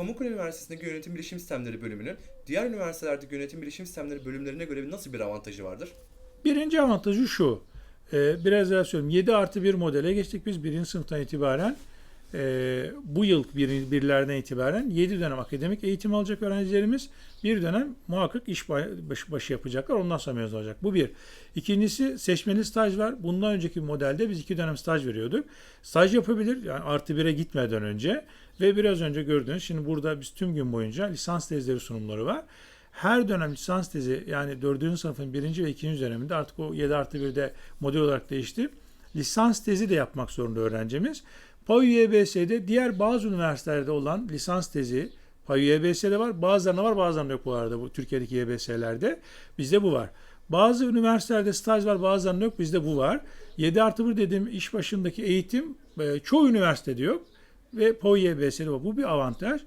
Pamukkale Üniversitesi'ndeki Yönetim Bilişim Sistemleri bölümünün diğer üniversitelerdeki Yönetim Bilişim Sistemleri bölümlerine göre nasıl bir avantajı vardır? Birinci avantajı şu. Ee, biraz daha söyleyeyim. 7 artı 1 modele geçtik biz birinci sınıftan itibaren. Ee, bu yıl bir, birlerden itibaren 7 dönem akademik eğitim alacak öğrencilerimiz. Bir dönem muhakkak iş başı, başı yapacaklar. Ondan sonra mezun olacak. Bu bir. İkincisi seçmeli staj var. Bundan önceki modelde biz iki dönem staj veriyorduk. Staj yapabilir. Yani artı 1'e gitmeden önce. Ve biraz önce gördüğünüz şimdi burada biz tüm gün boyunca lisans tezleri sunumları var. Her dönem lisans tezi yani 4. sınıfın 1. ve 2. döneminde artık o 7 artı 1'de model olarak değişti. Lisans tezi de yapmak zorunda öğrencimiz. PAU YBS'de diğer bazı üniversitelerde olan lisans tezi PAU YBS'de var. Bazılarında var bazılarında yok bu arada bu Türkiye'deki YBS'lerde. Bizde bu var. Bazı üniversitelerde staj var bazılarında yok bizde bu var. 7 artı 1 dediğim iş başındaki eğitim e, çoğu üniversitede yok ve PAU YBS'de var. Bu bir avantaj.